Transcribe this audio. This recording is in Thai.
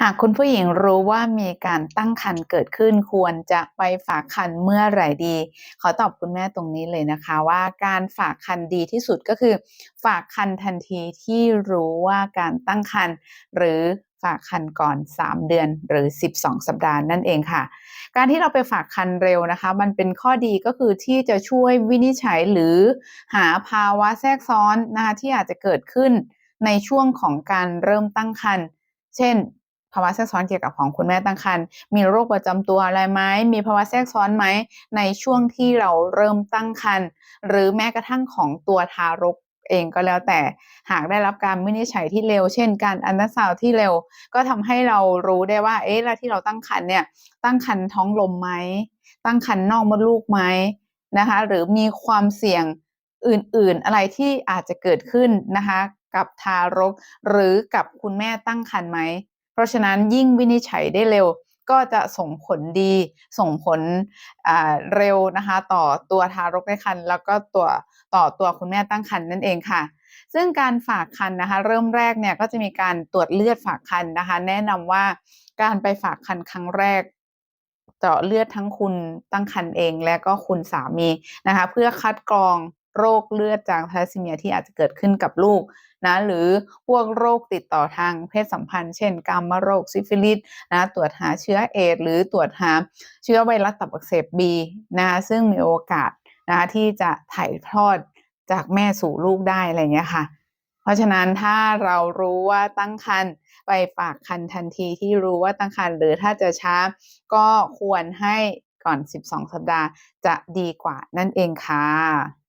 หากคุณผู้หญิงรู้ว่ามีการตั้งครรภ์เกิดขึ้นควรจะไปฝากครรภ์เมื่อไหร่ดี ขอตอบคุณแม่ตรงนี้เลยนะคะว่าการฝากครรภ์ดีที่สุดก็คือ ฝากครรภ์ทันทีที่รู้ว่าการตั้งครรภ์หรือฝากครรภ์ก่อน 3 เดือนหรือ 12 สัปดาห์นั่นเองค่ะ การที่เราไปฝากครรภ์เร็วนะคะ มันเป็นข้อดีก็คือที่จะช่วยวินิจฉัยหรือหาภาวะแทรกซ้อนนะคะที่อาจจะเกิดขึ้นในช่วงของการเริ่มตั้งครรภ์เช่น ภาวะแทรกซ้อนเกี่ยวกับของคุณแม่ตั้งครรภ์มีโรคประจำตัวอะไรไหมมีภาวะแทรกซ้อนไหมในช่วงที่เราเริ่มตั้งครรภ์หรือแม้กระทั่งของตัวทารกเองก็แล้วแต่หากได้รับการวินิจฉัยที่เร็ว เช่น การอันตราซาวที่เร็ว ก็ทำให้เรารู้ได้ว่า เอ๊ะแล้วที่เราตั้งครรภ์เนี่ย ตั้งครรภ์ท้องลมไหม ตั้งครรภ์นอกมดลูกไหมนะคะ หรือมีความเสี่ยงอื่นๆ อะไรที่อาจจะเกิดขึ้นนะคะ กับทารก หรือกับคุณแม่ตั้งครรภ์ไหม เพราะฉะนั้นยิ่งวินิจฉัยได้เร็วก็จะส่งผลดีส่งผลเร็วนะคะต่อตัวทารกในครรภ์แล้วก็ตัวต่อตัวคุณแม่ตั้งครรภ์นั่นเองค่ะ ซึ่งการฝากครรภ์นะคะ เริ่มแรกเนี่ยก็จะมีการตรวจเลือดฝากครรภ์นะคะ แนะนำว่าการไปฝากครรภ์ครั้งแรกเจาะเลือดทั้งคุณตั้งครรภ์เองและก็คุณสามีนะคะ เพื่อคัดกรอง โรคเลือดจางทาซิเมียที่อาจจะเกิดขึ้นกับลูกนะหรือพวกโรคติดต่อทางเพศสัมพันธ์ เช่นกามโรคซิฟิลิสนะตรวจหาเชื้อเอดหรือตรวจหาเชื้อไวรัสตับอักเสบบีนะซึ่งมีโอกาสนะที่จะถ่ายทอดจากแม่สู่ลูกได้อะไรเงี้ยค่ะ เพราะฉะนั้นถ้าเรารู้ว่าตั้งครรภ์ไปฝากครรภ์ทันทีที่รู้ว่าตั้งครรภ์หรือถ้าจะช้าก็ควรให้ก่อน 12 สัปดาห์จะดีกว่านั่นเองค่ะ